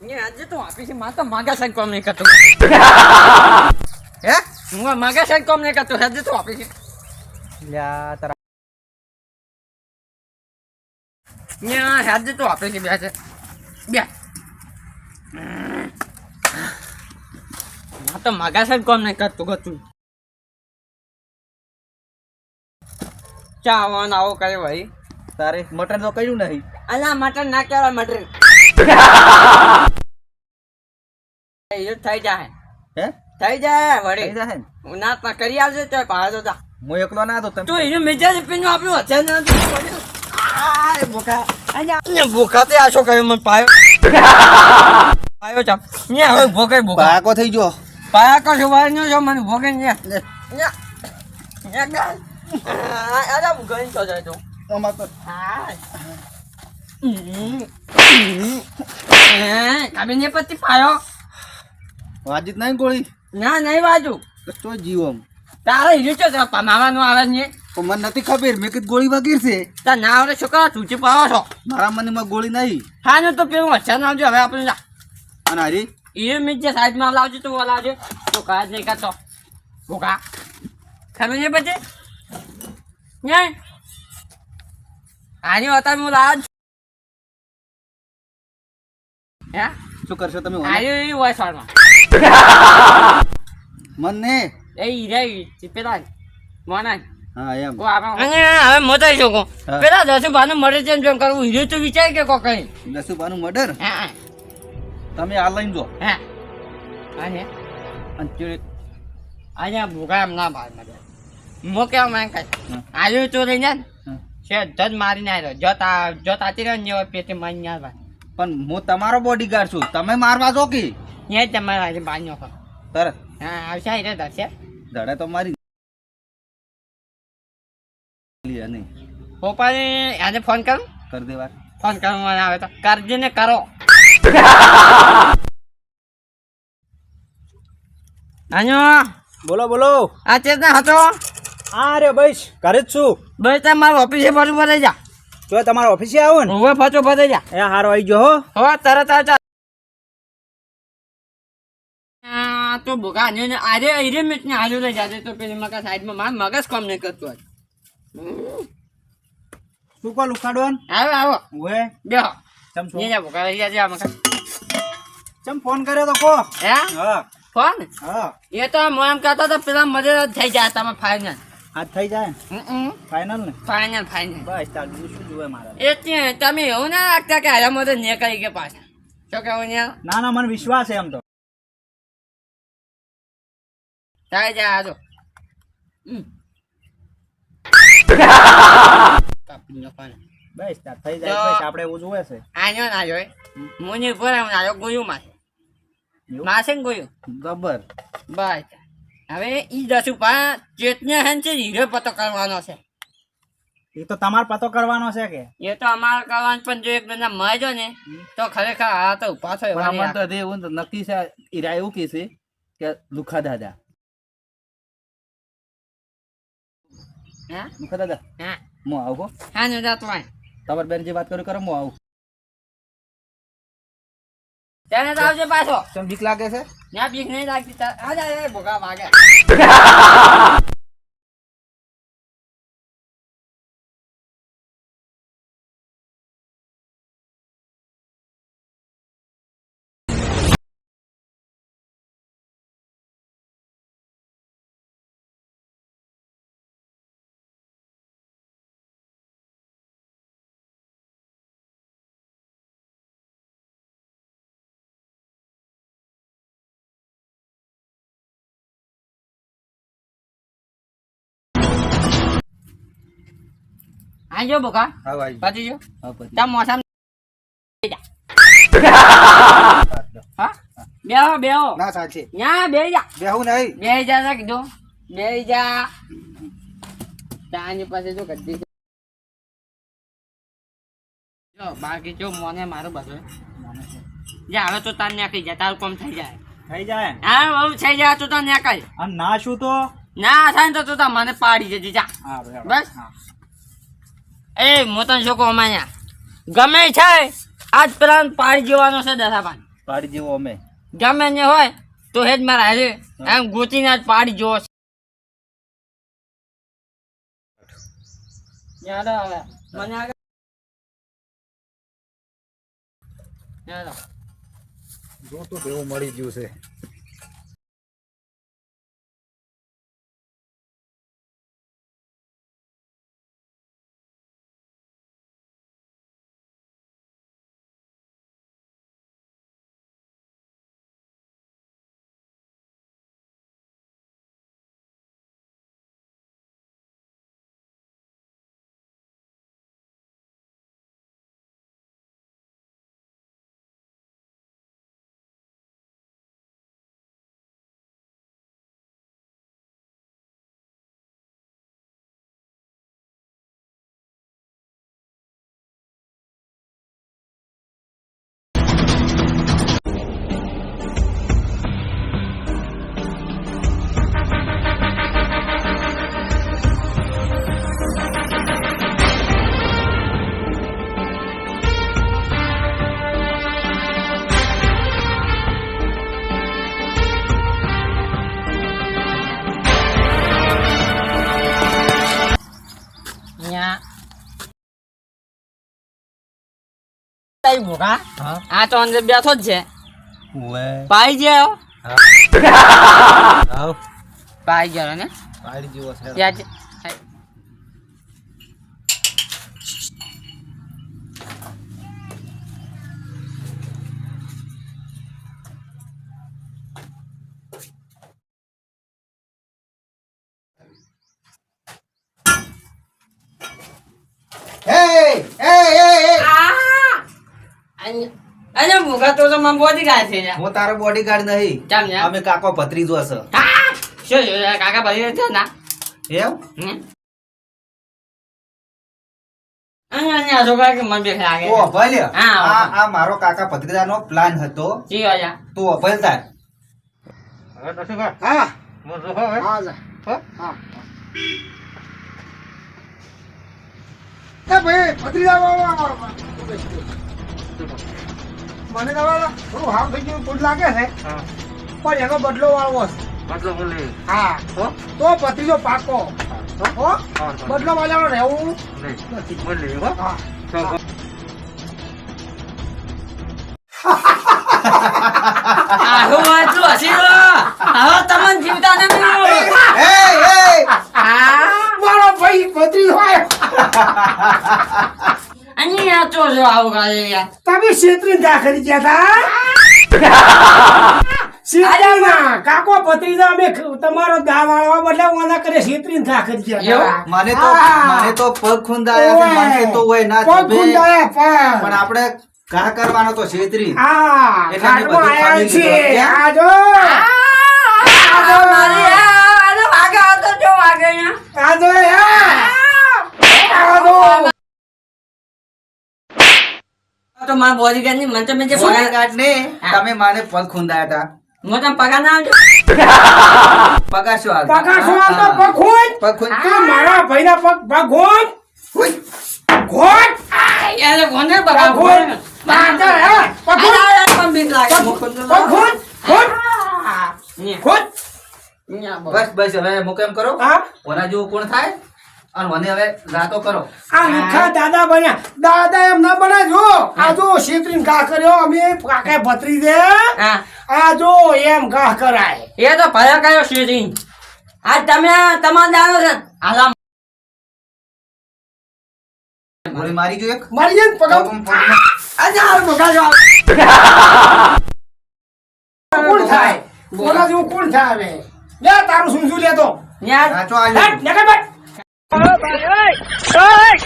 ને આજે તો આપી છે. માં માગા સાહેબ કોમ નહીં કરતો. હે? હું માગા સાહેબ કોમ નહીં કરતો. આજે તો આપી છે. લ્યા તારા ને આજે તો આપી છે બે છે. બે. તો માગા સાહેબ કોમ નહીં કરતો ગતું. ચા આવવાનું આવો કરે ભાઈ. તારે મટન તો કર્યું નહીં. અલા મટન ના કહેવાય મટન. થઈ જાય હે થઈ જાય વળી જાય ને ના પણ કરી આવજો તો ભાડો જા હું એકલો ના તો તમે એને મેજાજ પીનું આપ્યું હશે ને આ ભૂખા અહીંયા ભૂખા તે આશો કર્યો મને પાયો પાયો ચાપ ને હવે ભોગે ભૂખા પાકો થઈ ગયો પાયા કો છો નો છો મને ભોગે ને ને ને ગાલ અરે ભૂખા તો જાય તો અમાર તો હા કાબીને પતિ પાયો. વાજીત નહીં ગોળી? ના નહીં વાજુ. તો જીવો જીવમ તારે હીરો છો માવાનું આવે છે. તો મને નથી ખબર મેં કીધું ગોળી વાગી છે. તાર ના આવડે શું કરો ચૂચી પાવો છો. મારા મનમાં ગોળી નહીં. હા ને તો પેલું અચ્છા ના આવજો હવે આપણે જા. અને હરી? એ મેં જે સાઈડમાં લાવજો તો લાવજો તો કાજ નહીં કરતો ભૂખા ખબર નહીં પછી? નહીં? આની વાત હું લાવ હે? શું કરશો તમે આર્યો એ હોય મન? ને એ હીરા પેલા મોના હા એમ. અને હવે મોટાઈ શકો. પેલા દસ બાને મળે છે જેમ કરવું હીરો તો વિચાર કે કો કઈ દસુબાનું મર્ડર? હા તમે આ લઈને જો. હા. હે. અને ચીડી અહીંયા ભૂખા એમ ના બહાર મળે મો કેવા માંગ કઈ. હા. આવ્યો તો લઈને હા. છે ધજ મારીને આવ્યો જો તા જો તાતી રહ્યો ને એવા મારી ના ભાઈ પણ હું તમારો બોડીગાર્ડ છું. તમે મારવા જો કે. ત્યાં તમારે આજે બાર નો તરત. હા આવશે એટલે રહ્યા ધડે તો મારી નહીં પપ્પાને આજે ફોન કરું? કર દે વાત. ફોન કરવાનો આવે તો. કરજે ને કરો. આનો. બોલો બોલો. આ ચેતના હતો? આ રે બસ ઘરે જ છું. બસ તમે મારું ઓફિસે બાજુ ભરાઈ જા. જો તમારા ઓફિસે આવો ને. હવે પાછો ભરાઈ જા. એ હારો આવી જો હો. હો તરત આવતા તો ભોગા ને આજે આરે મેચ ને આરે લઈ જાજે તો પેલી મકા સાઈડમાં માર મગજ કામ નહીં કરતું આજ. શું કોલ ઉખાડવાનું? આવો આવો. ઓએ બે. ચમ છો? જા ભોગા લઈ જાજે આ મકા ચમ ફોન કર્યો તો કો? હે? હા. ફોન? હા. એ તો હું એમ કહેતો તો પેલા મજે થઈ જાય તમે ફાઇનલ આજ થઈ જાય? ફાઇનલ ને? ફાઇનલ ફાઇનલ બસ તાર બીજું શું જોવે મારે એ તમે એવું ના રાખતા કે હારા મદદ ને કે પાછા. શું કેવું ને ના ના મને વિશ્વાસ છે એમ તો. થાય જાય આજો હમ. કાપી નાખવાના. બસ તાર થઈ જાય. બસ આપણે એવું જોવે છે. આન્યો ના જોય. મુની ભરે હું આયો ગોયું માસે એવું? માસે ને ગોયું. ગબ્બર. બસ હવે ઈ દસ પા ચેતને હેન છે હીરો પતો કરવાનો છે. એ તો તમારે પતો કરવાનો છે કે? એ તો અમારે કરવાનું પણ જો એક બંદા મજો ને તો ખરેખર આ તો ઊભા થયો આમાં તો એવું નક્કી છે ઈરા એવું કે છે કે લુખા દાદા. હા? લુખા દાદા? હા. મો આવું હા. ને જાતો આય તમારી બેન જે વાત કરું કરો મો આવું. ત્યારે તો આવજો પાછો. ચમ બીક લાગે છે? ત્યાં બીક નહીં લાગતી. આ જાય ભોગા વાગે. આજો બોકા. હા ભાઈ. પાછી જો હા પછી તા મોસમ હા. બેહો બેહો. ના સાચે. ન્યા બે જા. બેહું નહીં. બે જા ના કીધો. બે જા. તાની પાસે જો ગદ્દી જો બાકી જો મોને મારું બધું. જા હવે તો તાર ન્યા જા તારું કોમ થઈ જાય. થઈ જાય હા બહુ થઈ જાય તો તાર ન્યા કઈ. ના શું તો? ના થાય ને તો તું મને પાડી જજે. જા. બસ? એ મોતન છોકો અમાયા ગમે છે આજ પેલા પાડી જવાનો છે દસાપાન પાડી જેવો અમે. ગમે ને હોય તો હેજ મારા હારે એમ ગોતીને જ પાડી જો યાદ આવે મને આગળ યાદ આવે. જો તો તેવું મળી ગયું છે. કઈ ભૂખા? આ તો અંદર બેઠો જ છે. પાઈ ગયો? પાઈ ગયો ને? પાડી જેવો છે યાદ છે? આ! અને- ભૂખા તો તો મને બોધી છે. હું તારો બોડીગાર્ડ નહીં. કેમ યાર? અમે કાકો ભત્રીજો શું શું કાકા ભરી છે ના? એમ મારો કાકા ભત્રીજાનો પ્લાન હતો. જી તું અભય થાય હા. એ ભાઈ ભત્રીજા. મને તમારે થોડું હાવ થઈ ગયું ગુડ લાગે છે. પણ એનો બદલો વાળવો છે. હા. તો ભત્રીજો પાકો. હો બદલો વાળવાનો રહેવું નથી. હા. આહો આટલું હસી લો હવે જીવતા ન મળ્યું. એ એ આ મારો ભાઈ ભત્રીજો હોય. અને આ તો જો આવું કરે યાર. તમે છેતરી દાખલી ગયા હતા સીતાના કાકો ભત્રીજા અમે તમારો દા વાળવા બદલે ઓના કરે છેતરી દાખલી ગયા એવું? મને તો મને તો પગ ખુંદાયા છે મને તો હોય ના પગ થબે. પણ. આપણે ઘા કરવાનો તો છેતરી હા એટલે બધું ખાલી છે લીધું. આજો જો. મારી આ આ તો વાગે આ તો જો વાગે અહીંયા આ જો આ. આ જો આ તો મારા બોડીગાર્ડની મને તમે જે બોડીગાર્ડ ને તમે મારે પગ ખૂંદાયા હતા. હું તમે પગા ના આવજો પગા શું આવતો? પગા શું આવતો? પગ ખૂંદ પગ ખૂંદ મારા ભાઈના પગ પગ ખૂંદ ખૂંદ યાર કોને પગા ખૂંદ પગ. પણ બીક લાગે? પગ. બસ બસ હવે એમ કરો. ઓના જેવું કોણ થાય? અને મને હવે રાતો કરો. આ લુખ્ખા દાદા બન્યા. દાદા એમ ના બને જો. આ જો ઘા કર્યો અમે કાકા ભત્રી દે. આ જો એમ ઘા કરાય. એ તો ભયા કયો શેરી આ તમે તમાર દાનો છે. આલા ગોળી મારી જો એક. મારી એક ને પગ પગ- પગ- આજે હાલ કોણ થાય? કોના જેવું કોણ થાય હવે? લે તારું શું શું લેતો ન્યા. સાચો આલ્યો. હેટ, ઓય બેટ.